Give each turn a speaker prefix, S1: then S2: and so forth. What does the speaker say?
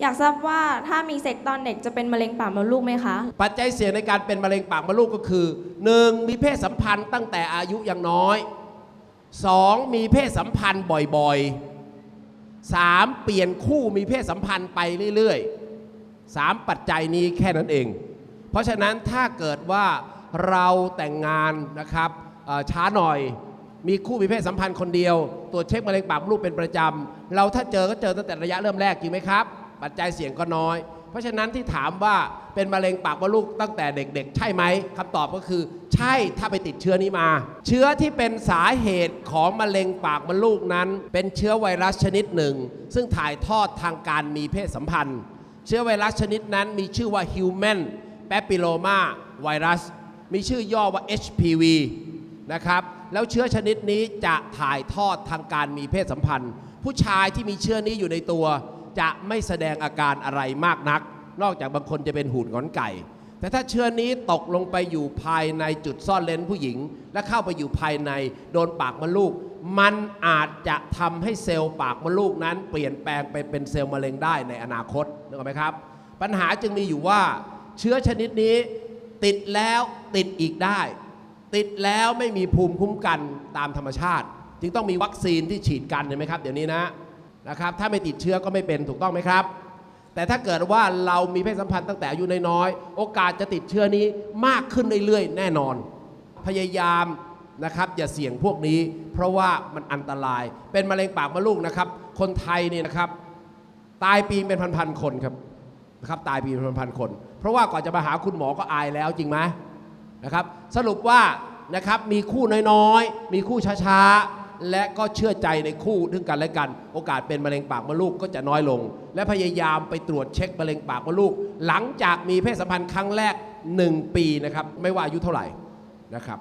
S1: อยากทราบว่าถ้ามีเซ็กตอนเด็กจะเป็นมะเร็งปากมดลูกไหมคะ
S2: ปัจจัยเสี่ยงในการเป็นมะเร็งปากมดลูกก็คือ 1. มีเพศสัมพันธ์ตั้งแต่อายุยังน้อย 2. มีเพศสัมพันธ์บ่อยๆ 3. เปลี่ยนคู่มีเพศสัมพันธ์ไปเรื่อยๆ 3. ปัจจัยนี้แค่นั้นเอง เพราะฉะนั้นถ้าเกิดว่าเราแต่งงานนะครับช้าหน่อยมีคู่มีเพศสัมพันธ์คนเดียวตรวจเช็คมะเร็งปากมดลูกเป็นประจำ เราถ้าเจอก็เจอตั้งแต่ระยะเริ่มแรกจริงไหมครับ ปัจจัยเสี่ยงก็น้อย เพราะฉะนั้นที่ถามว่าเป็นมะเร็งปากมดลูกตั้งแต่เด็กๆ ใช่ไหมคำตอบก็คือ ใช่ถ้าไปติดเชื้อนี้มา เชื้อที่เป็นสาเหตุของมะเร็งปากมดลูกนั้น เป็นเชื้อไวรัสชนิดหนึ่ง ซึ่งถ่ายทอดทางการมีเพศสัมพันธ์ เชื้อไวรัสชนิดนั้นมีชื่อว่า Human Papilloma Virus มีชื่อย่อว่า HPV นะครับแล้วเชื้อชนิดนี้จะถ่ายทอดทางการมีเพศสัมพันธ์ ผู้ชายที่มีเชื้อนี้อยู่ในตัว จะไม่แสดงอาการอะไรมากนัก นอกจากบางคนจะเป็นหูดงอนไก่ แต่ถ้าเชื้อนี้ตกลงไปอยู่ภายในจุดซ่อนเลนผู้หญิง และเข้าไปอยู่ภายในโดนปากมดลูก มันอาจจะทำให้เซลล์ปากมดลูกนั้น เปลี่ยนแปลงไปเป็นเซลล์มะเร็งได้ในอนาคตนึกออกไหมครับ ปัญหาจึงมีอยู่ว่าเชื้อชนิดนี้ติดแล้วติดอีกได้ ติดแล้วไม่มีภูมิคุ้มกันตามธรรมชาติ จึงต้องมีวัคซีนที่ฉีดกันเห็นไหมครับ เดี๋ยวนี้นะ นะครับถ้าไม่ติดเชื้อก็ไม่เป็นถูกต้องไหมครับ แต่ถ้าเกิดว่าเรามีเพศสัมพันธ์ตั้งแต่อายุน้อยๆโอกาสจะติดเชื้อนี้มากขึ้นเรื่อยๆ แน่นอน พยายามนะครับอย่าเสี่ยงพวกนี้ เพราะว่ามันอันตราย เป็นมะเร็งปากมดลูกนะครับ คนไทยเนี่ยนะครับ ตายปีเป็นพันๆคนครับนะครับตายปีเป็นพันๆคน เพราะว่าก่อนจะมาหาคุณหมอก็อายแล้วจริงไหมนะครับ สรุปว่านะครับมีคู่น้อยๆ มีคู่ช้าๆ และก็เชื่อใจในคู่ถึงกันและกัน โอกาสเป็นมะเร็งปากมดลูกก็จะน้อยลง และพยายามไปตรวจเช็คมะเร็งปากมดลูก หลังจากมีเพศสัมพันธ์ครั้งแรก 1 ปีนะครับ ไม่ว่าอายุเท่าไหร่นะครับ